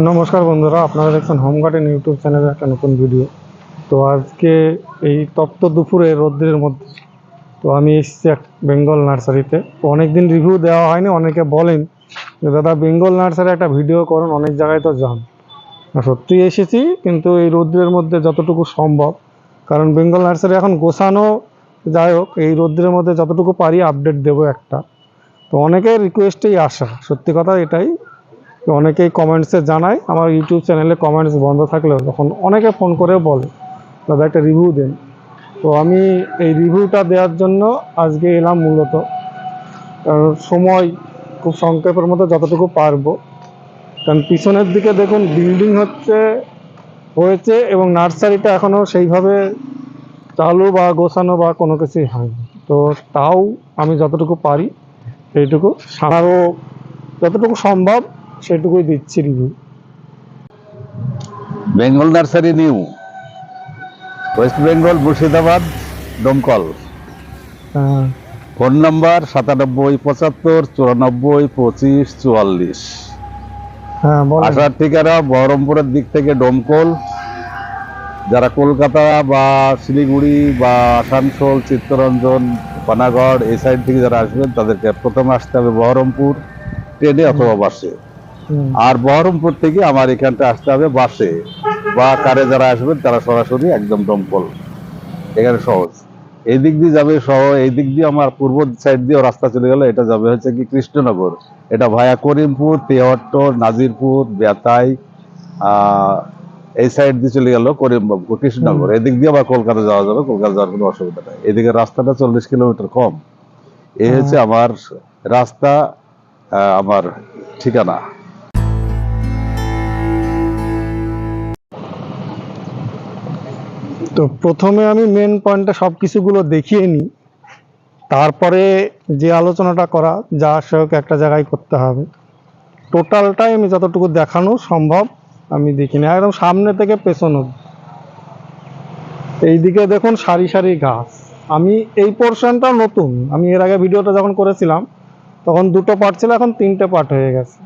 নমস্কার বন্ধুরা, আপনারা দেখছেন হোম গার্ডেন ইউটিউব চ্যানেলের একটা নতুন ভিডিও তো আজকে এই তপ্ত দুপুরে রৌদ্রের মধ্যে, তো আমি এসেছি এক বেঙ্গল নার্সারিতে। অনেক দিন রিভিউ দেওয়া হয়নি, অনেকে বলেন যে, দাদা বেঙ্গল নার্সারি একটা ভিডিও করুন, অনেক জায়গায় তো যান। সত্যি এসেছি, কিন্তু এই রৌদ্রের মধ্যে যতটুকু সম্ভব, কারণ বেঙ্গল নার্সারি এখন গোছানো যাই হোক, এই রৌদ্রের মধ্যে যতটুকু পারি আপডেট দেবো একটা। তো অনেকের রিকোয়েস্টেই আসা সত্যি কথা এটাই। অনেকেই কমেন্টসে জানায়, আমার ইউটিউব চ্যানেলে কমেন্টস বন্ধ থাকলেও তখন অনেকে ফোন করে বলে, দাদা একটা রিভিউ দেন। তো আমি এই রিভিউটা দেওয়ার জন্য আজকে এলাম মূলত। কারণ সময় খুব সংক্ষেপের মতো যতটুকু পারব। কারণ পিছনের দিকে দেখুন বিল্ডিং হচ্ছে, হয়েছে এবং নার্সারিটা এখনও সেইভাবে চালু বা গোছানো বা কোনো কিছুই হয়নি। তো তাও আমি যতটুকু পারি, সেইটুকু আরও যতটুকু সম্ভব সেটুকুই দিচ্ছি review Bengal nursery new West Bengal Murshidabad Domkal. হ্যাঁ। ফোন নাম্বার সাতানব্বই পঁচাত্তর চুরানব্বই পঁচিশ চুয়াল্লিশ। হ্যাঁ আসার ঠিকানা বহরমপুরের দিক থেকে ডোমকল যারা কলকাতা বা শিলিগুড়ি বা আসানসোল চিত্তরঞ্জন পানাগড় এই সাইড থেকে যারা আসবেন তাদেরকে প্রথমে আসতে হবে বহরমপুর ট্রেনে অথবা বাসে। আর বহরমপুর থেকে আমার এখানটা আসতে হবে বাসে। বা কারে যারা আসবেন তারা সরাসরি একদম দমকল। এখানে সহজ। এই দিক দিয়ে যাবে সহ এই দিক দিয়ে আমার পূর্ব সাইড দিয়েও রাস্তা চলে গেল। এটা যাবে হচ্ছে কি কৃষ্ণনগর। এটা ভায়া করিমপুর তেহট্ট নাজিরপুর বেতাই আহ, এই সাইড দিয়ে চলে গেল করিম কৃষ্ণনগর। এদিক দিয়ে আবার কলকাতা যাওয়া যাবে। কলকাতা যাওয়ার কোনো অসুবিধা নেই। এদিকে রাস্তাটা চল্লিশ কিলোমিটার কম। এই হচ্ছে আমার রাস্তা আমার ঠিকানা। তো প্রথমে আমি মেন পয়েন্টে সব কিছুগুলো দেখিয়ে নিই। তারপরে যে আলোচনাটা করা, যা আসে হোক একটা জায়গায় করতে হবে। টোটালটাই আমি যতটুকু দেখানো সম্ভব আমি দেখিনি একদম সামনে থেকে পেছন। এইদিকে দেখুন সারি সারি গাছ। আমি এই পোর্শনটা নতুন। আমি এর আগে ভিডিওটা যখন করেছিলাম, তখন দুটো পার্ট ছিল, এখন তিনটে পার্ট হয়ে গেছে।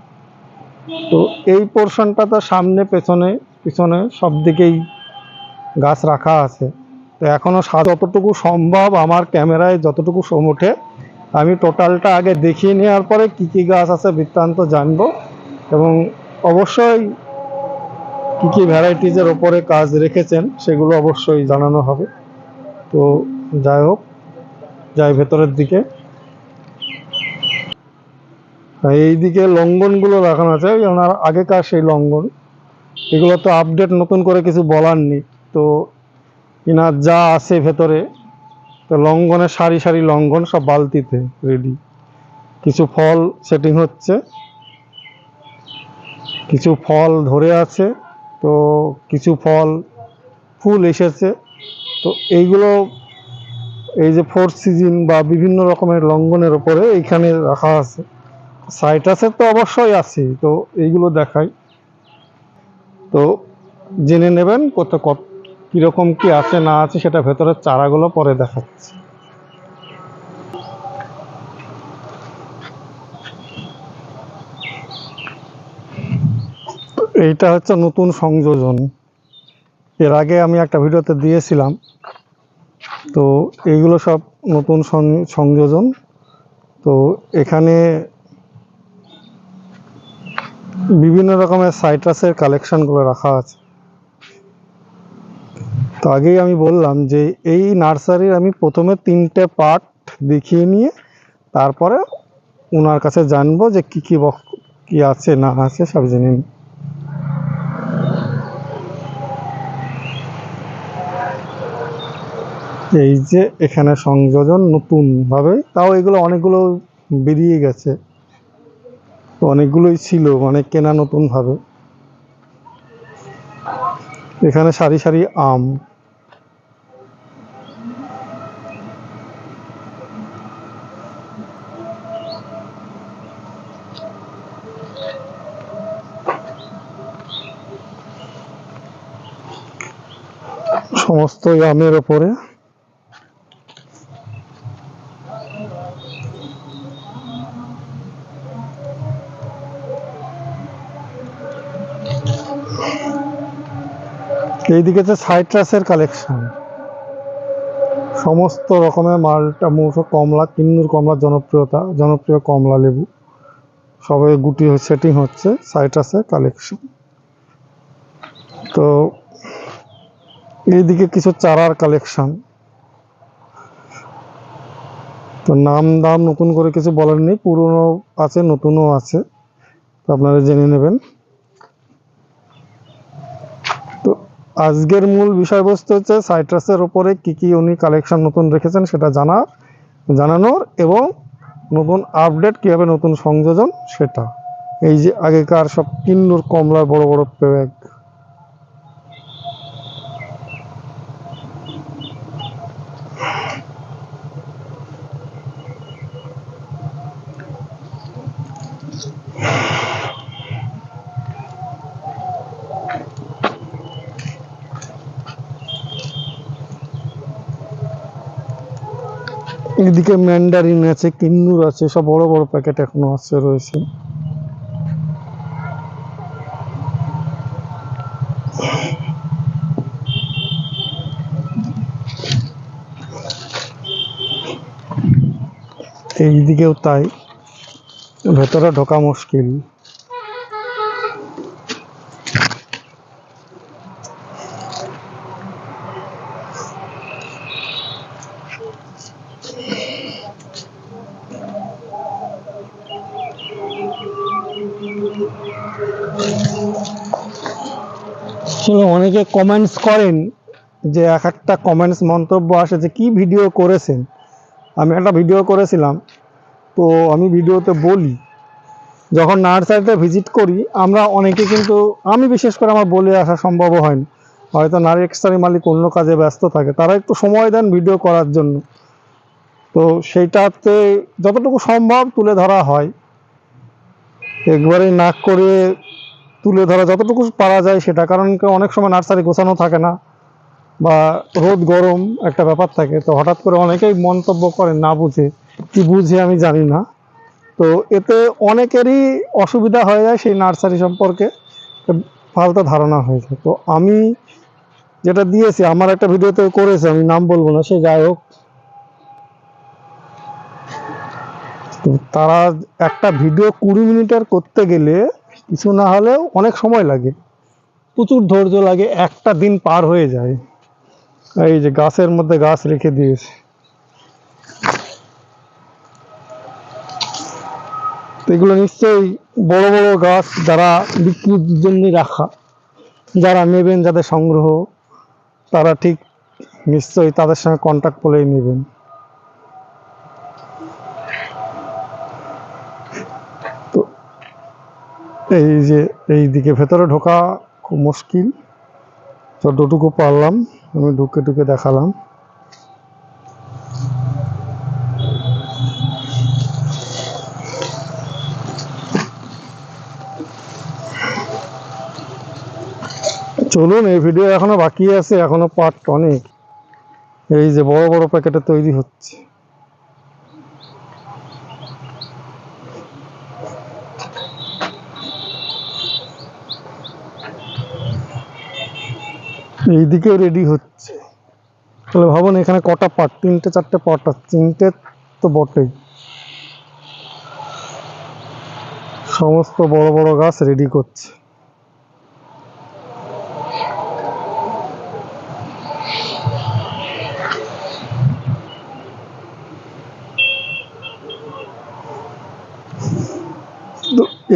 তো এই পোর্শনটা তো সামনে, পেছনে, পিছনে সব দিকেই গাছ রাখা আছে। তো এখনও যতটুকু সম্ভব আমার ক্যামেরায় যতটুকু ওঠে, আমি টোটালটা আগে দেখিয়ে নেওয়ার পরে কী কী গাছ আছে বৃত্তান্ত জানব এবং অবশ্যই কী কী ভ্যারাইটিজের ওপরে কাজ রেখেছেন সেগুলো অবশ্যই জানানো হবে। তো যাই হোক, যাই ভেতরের দিকে। আর এইদিকে লঙ্ঘনগুলো দেখানো আছে ওনার আগেকার সেই লঙ্ঘন এগুলো তো আপডেট নতুন করে কিছু বলার নেই। তো ইনার যা আছে ভেতরে, তো লঙ্ঘনের সারি সারি লঙ্ঘন সব বালতিতে রেডি কিছু ফল সেটিং হচ্ছে, কিছু ফল ধরে আছে, তো কিছু ফল ফুল এসেছে, তো এইগুলো এই যে ফোর সিজন বা বিভিন্ন রকমের লঙ্ঘনের ওপরে এইখানে রাখা আছে। সাইটাসের তো অবশ্যই আছে, তো এইগুলো দেখাই। তো জেনে নেবেন কত কত কীরকম কি আছে না আছে সেটা ভেতরের চারাগুলো পরে দেখাচ্ছি। এইটা হচ্ছে নতুন সংযোজন। এর আগে আমি একটা ভিডিওতে দিয়েছিলাম। তো এইগুলো সব নতুন সংযোজন। তো এখানে বিভিন্ন রকমের সাইট্রাসের কালেকশনগুলো রাখা আছে। তো আগেই আমি বললাম যে এই নার্সারির আমি প্রথমে তিনটে পার্ট দেখিয়ে নিয়ে তারপরে ওনার কাছে জানব যে কি কি বক কি আছে, না আছে, সব জেনে নিই। এই যে এখানে সংযোজন নতুন ভাবে তাও এগুলো অনেকগুলো বেরিয়ে গেছে। তো অনেকগুলোই ছিল, অনেক কেনা নতুন ভাবে এখানে সারি সারি আম। সমস্ত আমের ওপরে এইদিকে যে সাইট্রাসের কালেকশন। সমস্ত রকমের মালটা মূলত কমলা কিন্নুর কমলার জনপ্রিয়তা, জনপ্রিয় কমলা লেবু। সবাই গুটি সেটিং হচ্ছে সাইট্রাসের কালেকশন। তো এইদিকে কিছু চারার কালেকশন তো নাম দাম নতুন করে কিছু বলার নেই, পুরনো আছে, নতুনও আছে। তো আপনারা জেনে নেবেন। তো আজকের মূল বিষয়বস্তু হচ্ছে সাইট্রাসের ওপরে কি কি উনি কালেকশন নতুন রেখেছেন সেটা জানা জানানোর এবং নতুন আপডেট কীভাবে নতুন সংযোজন সেটা। এই যে আগেকার সব কিন্নুর কমলার বড় বড় ব্যাগ এদিকে ম্যান্ডারিন আছে, কিন্নুর আছে, সব বড় বড় প্যাকেট এখনও আছে, রয়েছে। এইদিকেও তাই। ভেতরে ঢোকা মুশকিল। অনেকে কমেন্টস করেন যে এক একটা কমেন্টস মন্তব্য আসে যে কি ভিডিও করেছেন? আমি একটা ভিডিও করেছিলাম, তো আমি ভিডিওতে বলি, যখন নার্সারিতে ভিজিট করি, আমরা অনেকে কিন্তু, আমি বিশেষ করে আমার বলে আসা সম্ভব হয় না হয়তো নার্সারি মালিক অন্য কাজে ব্যস্ত থাকে, তারা একটু সময় দেন ভিডিও করার জন্য। তো সেইটাতে যতটুকু সম্ভব তুলে ধরা হয়। একবারে নাক করে তুলে ধরা যতটুকু পারা যায় সেটা, কারণ অনেক সময় নার্সারি গোছানো থাকে না বা রোদ গরম একটা ব্যাপার থাকে, তো হঠাৎ করে অনেকেই মন্তব্য করেন না বুঝে, কি বুঝে আমি জানি না। তো এতে অনেকেরই অসুবিধা হয়ে যায় সেই নার্সারি সম্পর্কে ফালতু ধারণা হয়ে যায়। তো আমি যেটা দিয়েছি, আমার একটা ভিডিওতে করেছে, আমি নাম বলব না, সে যাই হোক তো তারা একটা ভিডিও কুড়ি মিনিটের করতে গেলে কিছু না হলেও অনেক সময় লাগে। প্রচুর ধৈর্য লাগে, একটা দিন পার হয়ে যায়। এই যে গাছের মধ্যে গাছ রেখে দিয়েছে। এগুলো নিশ্চয়ই বড় বড় গাছ যারা বিক্রির জন্য রাখা। যারা নেবেন, যাদের সংগ্রহ, তারা ঠিক নিশ্চয়ই তাদের সঙ্গে কন্ট্যাক্ট করেই নেবেন। এই যে এই দিকে ভেতরে ঢোকা খুব মুশকিল। যতটুকু পারলাম আমি ঢুকে ঢুকে দেখালাম। চলুন, এই ভিডিও এখনও বাকি আছে, এখনও পার্ট অনেক। এই যে বড় বড় প্যাকেটে তৈরি হচ্ছে। এইদিকে রেডি হচ্ছে। তাহলে ভাবুন, এখানে কটা পার্ট তিনটে, চারটে পার্ট আছে। তিনটে তো বটেই। সমস্ত বড় বড় গাছ রেডি করছে।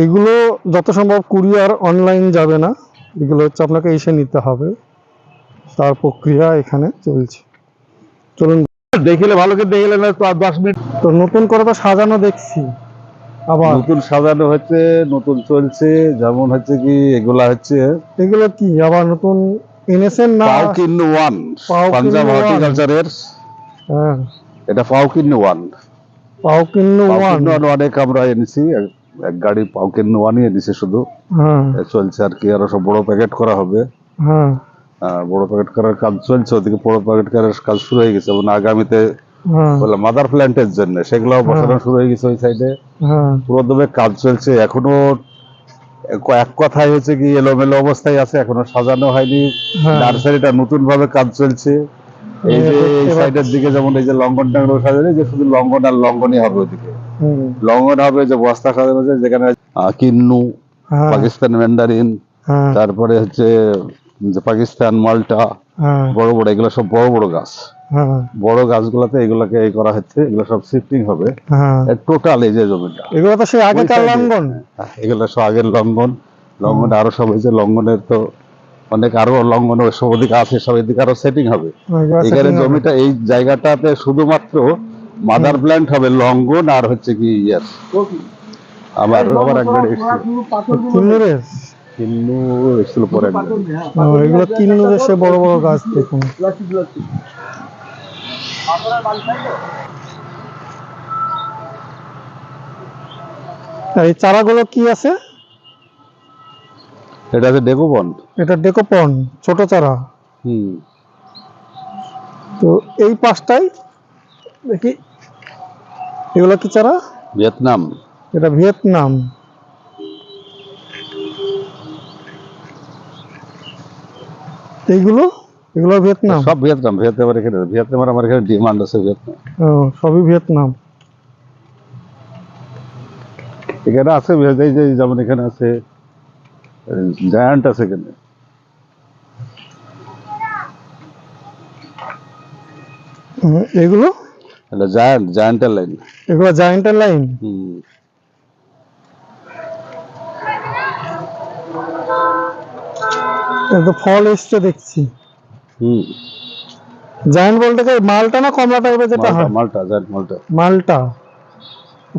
এগুলো যত সম্ভব কুরিয়ার অনলাইন যাবে না। এগুলো হচ্ছে আপনাকে এসে নিতে হবে। তার প্রক্রিয়া এখানে চলছে। চলুন। দেখিলে ভালো করে দেখিলে না তো আর দশ মিনিট। তো নতুন করে তো সাজানো দেখছি। আবার। নতুন সাজানো হচ্ছে নতুন চলছে যেমন হচ্ছে কি এগুলা হচ্ছে। এগুলো কি আবার নতুন এনেছেন না? পাউকিন ওয়ান পাঞ্জাব। হর্টিকালচারের। হ্যাঁ। এটা পাউকিন ওয়ান। পাউকিন ওয়ান। অনেক আমরা এনেছি এক- গাড়ি পাউকিন ওয়ানই এনেছি শুধু। হ্যাঁ। চলছে আর কি আরও সব বড় প্যাকেট করা হবে। হ্যাঁ। বড় প্যাকেট করার কাজ চলছে ওদিকে বড় প্যাকেট করার কাজ শুরু হয়ে গেছে। এবং আগামীতে হ্যাঁ। মাদার প্ল্যান্টের জন্য সেগুলো বসানো শুরু হয়ে গেছে ওই সাইডে হ্যাঁ। পুরোদমে কাজ চলছে এখনও এক- কথায় হচ্ছে কি এলোমেলো অবস্থায় আছে এখনও সাজানো হয়নি। হ্যাঁ। নার্সারিটা নতুন ভাবে কাজ চলছে। এই যে এই সাইডের দিকে যেমন এই যে লঙ্ঘন টাঙ্গন সাজানো যে শুধু লঙ্ঘন আর লঙ্ঘনই হবে ওদিকে। লঙ্ঘন হবে যে বস্তা সাজানো আছে যেখানে কিন্নু হ্যাঁ। পাকিস্তান ম্যান্ডারিন হ্যাঁ। তারপরে হচ্ছে যে পাকিস্তান মালটা হ্যাঁ। বড় বড় এগুলো সব বড় বড় গাছ। হ্যাঁ। বড় গাছগুলোতে এগুলোকে এই করা হচ্ছে এগুলো সব শিফটিং হবে। হ্যাঁ। টোটাল এই যে জমিটা। এগুলো তো সেই আগেকার লঙ্ঘন। হ্যাঁ, এগুলো সব আগের লঙ্ঘন। লঙ্ঘন আরও সব হয়েছে লঙ্ঘনের তো অনেক আরও লঙ্ঘন ওই সব ওদিকে আছে সব এদিকে আরও সেটিং হবে। এখানে জমিটা এই জায়গাটাতে শুধুমাত্র মাদার প্ল্যান্ট হবে লঙ্ঘন আর হচ্ছে কি ইয়ার। আমার আবার একবার এসেছিল এসেছিল পরে এগুলো কিন্নুরের সে বড় বড় গাছ দেখুন। এই চারাগুলো কি আছে? এটা আছে ডেকোবন এটা ডেকোপন ছোট চারা। হুম। তো এই পাশটাই দেখি এগুলো কি চারা? ভিয়েতনাম। এটা ভিয়েতনাম। এইগুলো? এগুলো ভিয়েতনাম? সব ভিয়েতনাম ভিয়েতনামের এখানে ভিয়েতনামের আমার এখানে ডিমান্ড আছে ভিয়েতনাম। ও, সবই ভিয়েতনাম? এখানে আছে এই যে যেমন এখানে আছে জায়ান্ট আছে এখানে। এগুলো? জায়ান্ট জায়ান্টের লাইন। এগুলো জায়েন্টের লাইন? হুম। তো ফল এসছে দেখছি। হুম। জায়েন্ট বলতে কি মালটা না কমলা টাইপের যেটা মালটা হয়? মালটা জায়ান্ট মালটা। মালটা।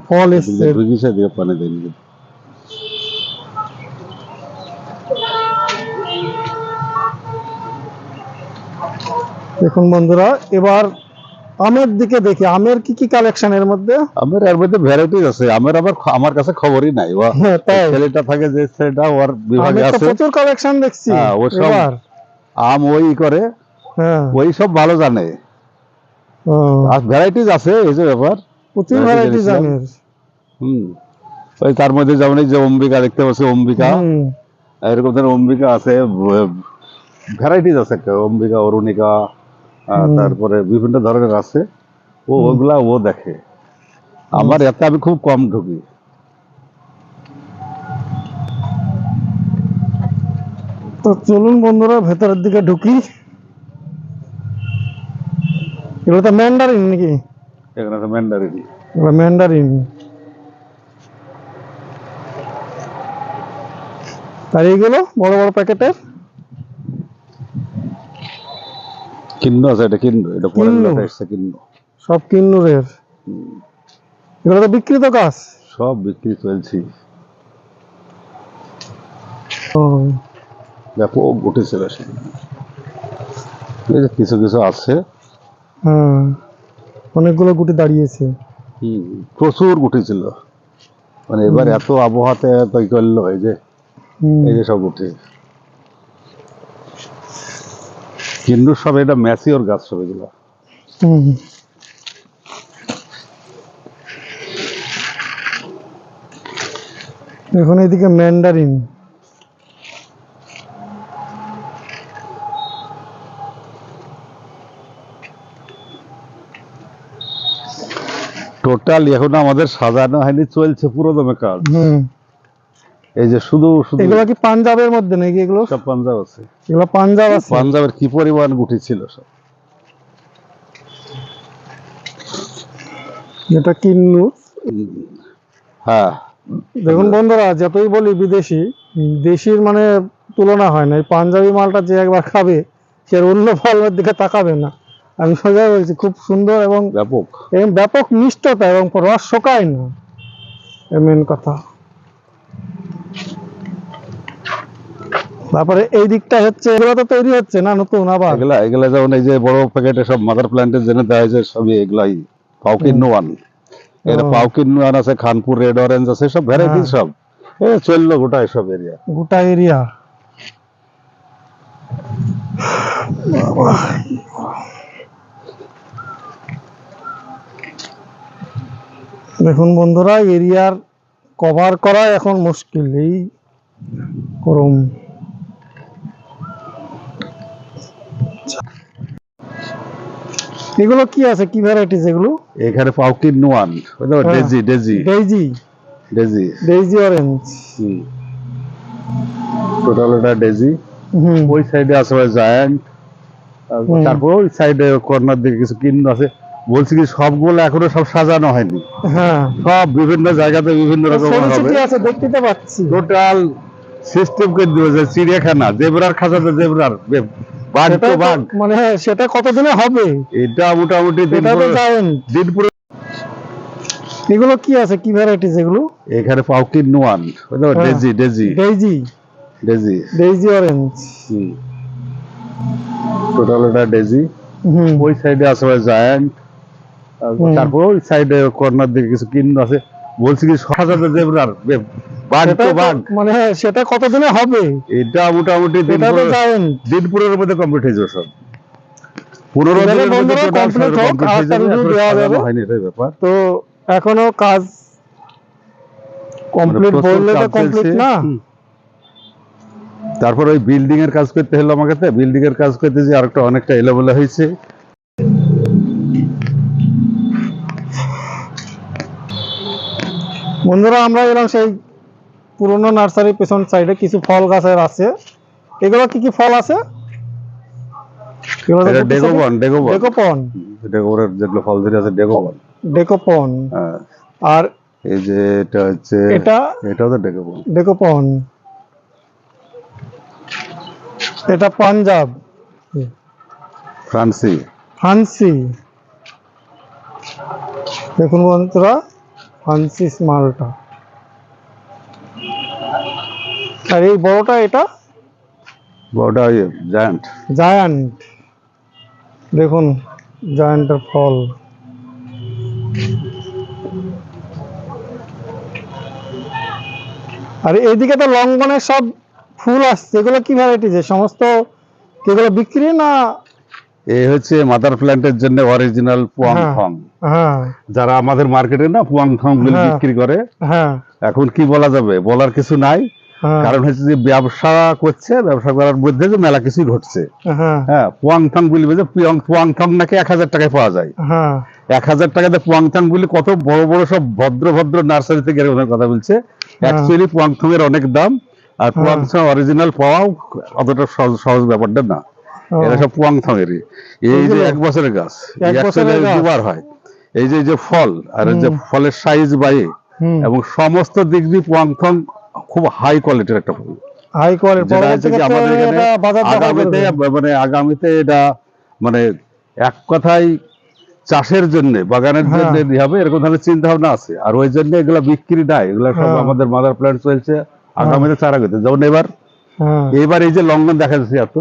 ফল এসছে। রুগিসে দিয়ে পানি দেন দেখুন বন্ধুরা এবার আমের দিকে দেখি আমের কি কি কালেকশন এর মধ্যে? আমার এর মধ্যে ভ্যারাইটিস আছে আমার আবার আমার কাছে খবরই নাই হ্যাঁ, ছেলেটা থাকে যে ছেলেটা ওর বিভাগে আমের তো আছে। প্রচুর কালেকশন দেখছি হ্যাঁ, ও সব- আম ওই করে হ্যাঁ। ওই সব ভালো জানে। আর ভ্যারাইটিস আছে এই যে ব্যাপার। প্রচুর ভ্যারাইটিস আমের। হুম। ওই তার মধ্যে যেমন এই যে অম্বিকা দেখতে পাচ্ছি অম্বিকা। এরকম ধরনের অম্বিকা আছে ভ্যারাইটিজ আছে অম্বিকা অরুণিকা। তারপরে বিভিন্ন ধরনের আছে। ও ওগুলা ও দেখে। আমার এতে আমি খুব কম ঢুকি। তো চলুন বন্ধুরা ভেতরের দিকে ঢুকি। এগুলো তো ম্যান্ডারিন নাকি? এখানে আছে ম্যান্ডারিন এগুলো ম্যান্ডারিন আর এইগুলো বড় বড় প্যাকেটের? কিন্ন আছে এটা কিন্ন এটা কিন্নু। যেটা এসছে কিন্ন। সব কিন্নুরের এগুলো তো বিকৃত গাছ। সব বিক্রি চলছে। ও, ব্যাপক উঠেছে বেশি। এই যে কিছু কিছু আছে। হ্যাঁ অনেকগুলো গুটি দাঁড়িয়েছে। হুম, প্রচুর গুটি ছিল। মানে এবার এত আবহাওয়াতে ই করল এই যে। হুম, এই যে সব গুটি। কিন্তু সব এটা ম্যাচিওর গাছ সব এগুলো। এখন এদিকে ম্যান্ডারিন টোটাল এখন আমাদের সাজানো হয়নি চলছে পুরো দমে কাজ। হুম। এই যে শুধু শুধু এগুলো কি পাঞ্জাবের মধ্যে নাকি এগুলো? সব পাঞ্জাব আছে। এগুলো পাঞ্জাব আছে। পাঞ্জাবের কি পরিমাণ গুটি ছিল সব? যেটা কিন্নু হ্যাঁ। দেখুন বন্ধুরা যতই বলি বিদেশি দেশির মানে তুলনা হয় না। এই পাঞ্জাবি মালটা যে একবার খাবে সে অন্য ফলের দিকে তাকাবে না। আমি সোজা বলছি খুব সুন্দর এবং ব্যাপক। এবং ব্যাপক মিষ্টতা এবং রস শোকায় না। মেন কথা। তারপরে এই দিকটা হচ্ছে এগুলো তো তৈরি হচ্ছে না নতুন আবার? এগুলা এগুলা যেমন এই যে বড় প্যাকেটে সব মাদার প্ল্যান্টের জন্য দেওয়া হয়েছে সবই এগুলাই পাউকিন্ন ওয়ানের ও। পাউকিন্ন ওয়ান আছে খানপুর রেড অরেঞ্জ আছে সব ভ্যারাইটিস হ্যাঁ। সব। এ চলল গোটা এসব এরিয়া গোটা এরিয়া দেখুন বন্ধুরা এরিয়ার কভার করা এখন মুশকিল এই করম এগুলো কি আছে? কি ভ্যারাইটিস এগুলো? এখানে পাউকিন নোয়ান হ্যাঁ। Daisy daisy. Daisy daisy. Daisy orange total এটা ডেজি। ওই সাইডে আছে জায়ান্ট তারপর ওই সাইডে কর্নার দিকে কিছু কিন্ন আছে। বলছি কি সবগুলো এখনও সব সাজানো হয়নি। হ্যাঁ। সব বিভিন্ন জায়গাতে বিভিন্ন রকম আছে? দেখতে পাচ্ছি। টোটাল সিস্টেম করে দিবে যে চিড়িয়াখানা জেবরার খাঁচাতে জেবরার। বাঘ তো বাঘ মানে সেটা কতদিনে হবে? এটা মোটামুটি এটা তো এগুলো কি আছে? কি ভ্যারাইটিস এগুলো? এখানে পাউকিন নোয়ান। হ্যাঁ। Daisy daisy. Daisy? Daisy. Daisy orange total এটা ডেজি ওই সাইডে আছে জায়ান্ট। তারপর ওই সাইডে কর্নার দিকে কিছু কিন্ন আছে। বলছি কি সাজাতে জেবরার বাঘ তো তো- বাঘ। মানে সেটা কতদিনে হবে? এটা মোটামুটি দিনপুরের মধ্যে কমপ্লিট হয়ে যাবে সব। পনেরো দিনের হোক, আর এখনও দেওয়া যাবে। হয়নি এটাই ব্যাপার। তো এখনও কাজ কমপ্লিট মানে বললে তো কমপ্লিট না। তারপর ওই বিল্ডিং এর কাজ করতে হলো আমাকে বিল্ডিং এর কাজ করতে যে আরেকটা অনেকটা এলোমেলো হয়েছে। বন্ধুরা আমরা এলাম সেই পুরনো নার্সারির পেছন সাইডে কিছু ফল গাছের আছে। এগুলো কি কি ফল আছে? ডেকোপন যেগুলো ফল ধরে আছে ডেকোপন। হ্যাঁ। আর এই যে এটা হচ্ছে এটা? এটাও তো ডেগোবন ডেকোপন। এটা পাঞ্জাব। ফ্রান্সি। ফান্সি দেখুন বন্ধুরা। ফান্সিস মালটা। আর এই বড়টা এটা? ওই জায়ান্ট জায়ান্ট দেখুন জায়ান্টের ফল। আর এইদিকে তো লঙ্ঘনের সব ফুল আসছে। এগুলো কি ভ্যারাইটিস সমস্ত এগুলো বিক্রি না এই হচ্ছে মাদার প্ল্যান্টের জন্য অরিজিনাল পুয়াং হ্যাঁ। ফং হ্যাঁ। যারা আমাদের মার্কেটে না পুয়াংগুলো হ্যাঁ। বিক্রি করে এখন কি বলা যাবে? বলার কিছু নাই। কারণ হচ্ছে যে ব্যবসা করছে ব্যবসা করার মধ্যে যে মেলা কিছুই ঘটছে। হ্যাঁ। পুয়াংথং বলবে যে পুয়াং পুয়াংথং নাকি এক হাজার টাকায় পাওয়া যায়। এক হাজার টাকাতে পুয়াংথং বলে কত বড় বড় সব ভদ্র ভদ্র নার্সারি থেকে এরকম কথা বলছে। অ্যাকচুয়ালি পুয়াংথং এর অনেক দাম আর। পুয়াংথং অরিজিনাল পাওয়াও অতটা সহজ সহজ ব্যাপারটা না। এরা সব পুয়াংথং এরই এই যে এক বছরের গাছ? দুবার হয়। এই যে এই যে ফল আর যে ফলের সাইজ বাইয়ে এবং সমস্ত দিক দিয়ে পুয়াংথং খুব হাই কোয়ালিটির একটা ফুল। হাই কোয়ালিটি মানে আগামীতে এটা মানে এক কথায় চাষের জন্য বাগানের হ্যাঁ। জন্য হবে এরকম ধরনের চিন্তা ভাবনা আছে। আর ওই জন্য এগুলো বিক্রি নাই এগুলো সব হ্যাঁ। আমাদের মাদার প্ল্যান্ট চলছে আগামীতে চারা গেছে যেমন এবার হ্যাঁ। এবার এই যে লঙ্ঘন দেখা যাচ্ছে এত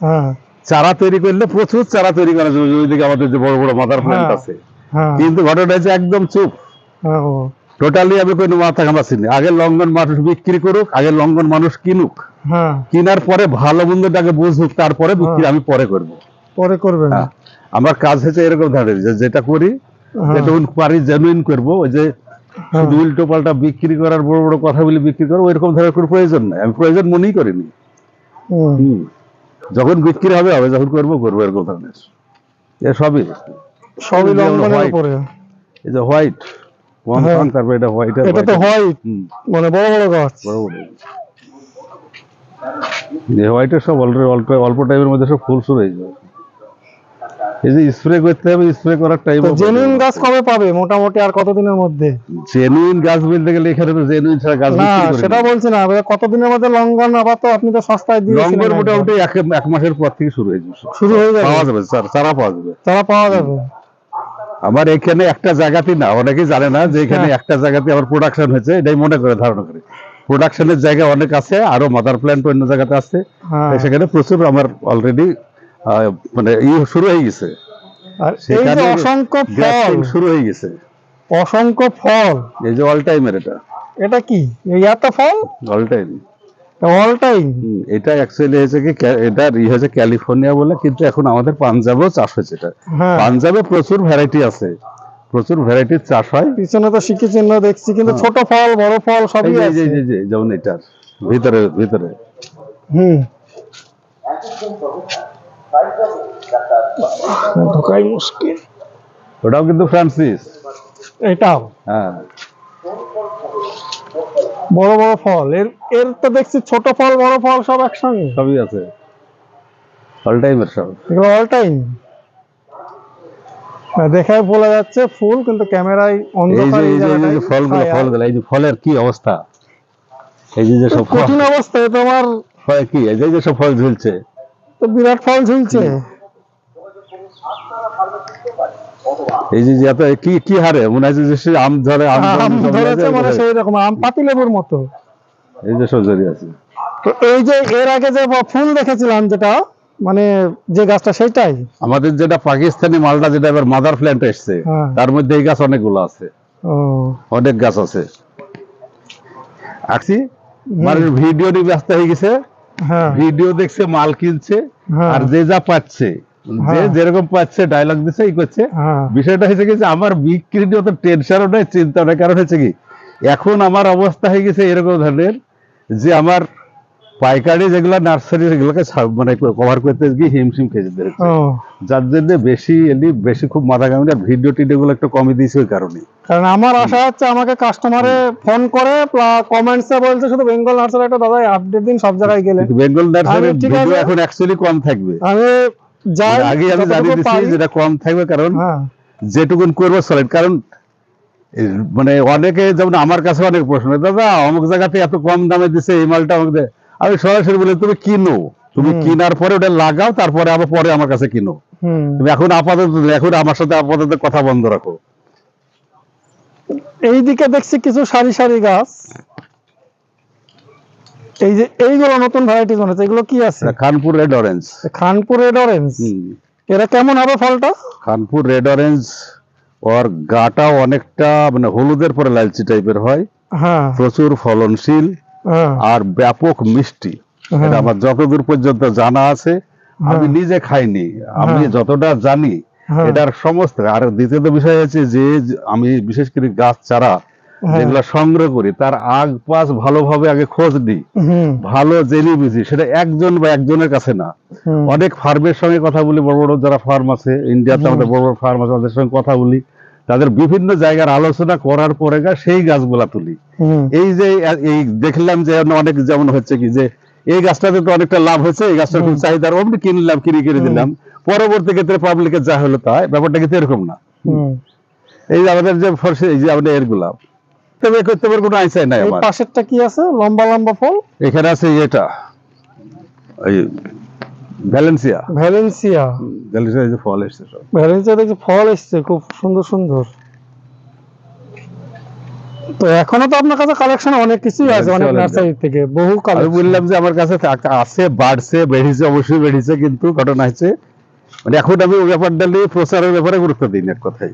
হ্যাঁ। চারা তৈরি করলে প্রচুর চারা তৈরি করা যাবে ওইদিকে আমাদের যে বড় বড় মাদার প্ল্যান্ট হ্যাঁ। আছে। হ্যাঁ। কিন্তু ঘটনা হচ্ছে একদম চুপ। হ্যাঁ, টোটালি আমি কোনো মাথা ঘামাচ্ছি না। আগে লঙ্ঘন মানুষ বিক্রি করুক আগে লঙ্ঘন মানুষ কিনুক। হ্যাঁ। কেনার পরে ভালো মন্দটাকে বুঝুক তারপরে বিক্রি হ্যাঁ। আমি পরে করব। পরে করবেন। হ্যাঁ। আমার কাজ হচ্ছে এরকম ধরনের যে যেটা করি হ্যাঁ, যেটুকুন পারি জেনুইন করব ওই যে হ্যাঁ, শুধু উল্টো পাল্টা বিক্রি করার বড় বড় কথা বলে বিক্রি করব এরকম ধরনের কোনো প্রয়োজন নাই। আমি প্রয়োজন মনেই করিনি। হুম। যখন বিক্রি হবে হবে যখন করব করব এরকম ধরনের এ সবই। সবই এই যে উপরে। এই যে হোয়াইট ওয়ান। তারপরে এটা হোয়াইট এটা তো হোয়াইট মানে বড় বড় গাছ। বড় বড়। এই হোয়াইটের সব অল্প অল্প অল্প টাইমের মধ্যে সব ফুল শুরু হয়ে যাবে। এই যে স্প্রে করতে হবে স্প্রে করার টাইম জেনুইন গাছ কবে পাবে? মোটামুটি আর কতদিনের মধ্যে? জেনুইন গাছ বলতে গেলে এখানে তো জেনুইন ছাড়া গাছ না সেটা বলছি না। কতদিনের মধ্যে লঙ্ঘন আবার তো আপনি তো সস্তায় একবার। মোটামুটি এক এক মাসের পর থেকে শুরু হয়ে যাবে। শুরু হয়ে যাবে? পাওয়া যাবে চারা- চারা পাওয়া যাবে। তারা পাওয়া যাবে। আমার এখানে একটা জায়গাতেই না অনেকেই জানে না যে এখানে হ্যাঁ। একটা জায়গাতে আমার প্রোডাকশন হয়েছে এটাই মনে করে ধারণা করে। প্রোডাকশনের জায়গা অনেক আছে আরও মাদার প্ল্যান্ট অন্য জায়গাতে আছে। হ্যাঁ। সেখানে প্রচুর আমার অলরেডি মানে ই শুরু হয়ে গেছে। আর এই যে অসংখ্য ফল। শুরু হয়ে গেছে। অসংখ্য ফল। এই যে অল টাইমের এটা। এটা কি? এই এত ফল? অল টাইম অল টাইম এটা অ্যাকচুয়ালি হয়েছে কি এটা হয়েছে ক্যালিফোর্নিয়া বলে কিন্তু এখন আমাদের পাঞ্জাবেও চাষ হয়েছে এটা। হ্যাঁ। পাঞ্জাবে প্রচুর ভ্যারাইটি আছে। প্রচুর ভ্যারাইটির চাষ হয়। পিছনে তো শিখি চিহ্ন দেখছি কিন্তু হ্যাঁ। ছোট ফল বড় ফল সবই আছে। যে- এই যে- যেমন এটার ভিতরে ভিতরে। হুম। ঢোকাই মুশকিল। ওটাও কিন্তু ফ্রান্সিস। এটাও? হ্যাঁ। বড় বড় ফল। এর এর তো দেখছি ছোট ফল বড় ফল সব একসঙ্গে। সবই আছে। অল টাইমের সব। এগুলো অল টাইম দেখায় বলা যাচ্ছে ফুল কিন্তু ক্যামেরায় অন্ধকার এই যে ফলগুলো ছায়া। ফলগুলো এই যে ফলের কি অবস্থা? এই যে সব কঠিন অবস্থায় তোমার ফল কি? এই যে সব ফল ঝুলছে। তো বিরাট ফল ঝুলছে। এই যে কি কি হারে? মনে হচ্ছে যে সে আম ধরে আম সব ধরেছে মানে সেই রকম আম পাতি লেবুর মতো। এই যে আছে। তো এই যে এর আগে যে ফুল দেখেছিলাম যেটা মানে যে গাছটা সেটাই আমাদের যেটা পাকিস্তানি মালটা যেটা এবার মাদার প্ল্যান্ট এসছে হ্যাঁ। তার মধ্যে এই গাছ অনেকগুলো আছে। অনেক গাছ আছে। আছি মানে ভিডিও নিয়ে ব্যস্ত হয়ে গেছে। হ্যাঁ ভিডিও দেখছে মাল কিনছে হ্যাঁ। আর যে যা পাচ্ছে যে হ্যাঁ। যেরকম পাচ্ছে ডায়লগ দিচ্ছে এই করছে হ্যাঁ বিষয়টা হয়েছে কি যে আমার বিক্রি নিয়ে অত টেনশনও নেই চিন্তা নেই কারণ হচ্ছে কি এখন আমার অবস্থা হয়ে গেছে এরকম ধরনের যে আমার পাইকারি যেগুলো নার্সারি সেগুলোকে মানে কভার করতে গিয়ে হিমশিম খেয়ে যেতে হচ্ছে। যার জন্য বেশি এলি বেশি খুব মাথা কামড়ে আর ভিডিও টিডিও গুলো একটু কমে দিয়েছে ওই কারণে। কারণ আমার আশা হচ্ছে আমাকে কাস্টমারে ফোন করে কমেন্টসে বলছে শুধু বেঙ্গল নার্সারি একটা দাদা আপডেট দিন সব জায়গায় গেলে। বেঙ্গল ঠিক ভিডিও এখন অ্যাকচুয়ালি কম থাকবে। আমি যাই আগে আমি জানিয়ে দিচ্ছি যেটা কম থাকবে কারণ হ্যাঁ। যেটুকুন করব সলিড কারণ মানে অনেকে যেমন আমার কাছে অনেক প্রশ্ন দাদা অমুক জায়গাতে এত কম দামে দিছে এই মালটা আমাকে দে। আমি সরাসরি বলি তুমি কিনো। তুমি কিনার পরে ওটা লাগাও তারপরে আবার পরে আমার কাছে কিনো। তুমি এখন আপাতত এখন আমার সাথে আপাতত কথা বন্ধ রাখো। এইদিকে দেখছি কিছু সারি সারি গাছ। এই যে এইগুলো নতুন ভ্যারাইটি হচ্ছে এগুলো কি আছে? Khanpur red orange Khanpur red orange এরা কেমন হবে ফলটা? খানপুর রেড অরেঞ্জ ওর গাটা অনেকটা মানে হলুদের পরে লালচি টাইপের হয়। হ্যাঁ। প্রচুর ফলনশীল। আর ব্যাপক মিষ্টি হ্যাঁ। এটা আমার যতদূর পর্যন্ত জানা আছে আমি হ্যাঁ। নিজে খাইনি আমি হ্যাঁ। যতটা জানি হ্যাঁ। এটার সমস্ত আর দ্বিতীয়ত বিষয় হচ্ছে যে আমি বিশেষ করে গাছ চারা হ্যাঁ। যেগুলো সংগ্রহ করি তার আগ পাশ ভালোভাবে আগে খোঁজ নিই ভালো জেনে বুঝি সেটা একজন বা একজনের কাছে না অনেক ফার্মের সঙ্গে কথা বলি বড় বড় যারা ফার্ম আছে ইন্ডিয়াতে আমাদের বড় বড় ফার্ম আছে তাদের সঙ্গে কথা বলি তাদের বিভিন্ন জায়গার আলোচনা করার পরে সেই গাছগুলা তুলি। এই যে এই দেখলাম যে অনেক যেমন হচ্ছে কি যে এই গাছটাতে তো অনেকটা লাভ হয়েছে এই গাছটা খুব চাহিদা আর অমনি কিনলাম কিনে কিনে দিলাম। পরবর্তী ক্ষেত্রে পাবলিকের যা হলো তাই ব্যাপারটা কিন্তু এরকম না। এই যে আমাদের যে ফরসে এই যে আমাদের এরগুলা তবে করতে পারে কোনো আইসাই নাই আমার। পাশেরটা কি আছে? লম্বা লম্বা ফল? এখানে আছে এটা এই ভ্যালেন্সিয়া ভ্যালেন্সিয়া ভ্যালেন্সিয়া এই যে ফল এসছে সব। ভ্যালেন্সিয়া দেখছি ফল এসছে খুব সুন্দর সুন্দর। তো এখনও তো আপনার কাছে কালেকশন অনেক কিছুই আছে অনেক নার্সারি থেকে বহু কালেকশন বললাম যে আমার কাছে আছে বাড়ছে বেড়েছে অবশ্যই বেড়েছে কিন্তু ঘটনা হচ্ছে মানে এখন আমি ওই ব্যাপারটা নিয়ে প্রচারের ব্যাপারে গুরুত্ব দিই না এক কথাই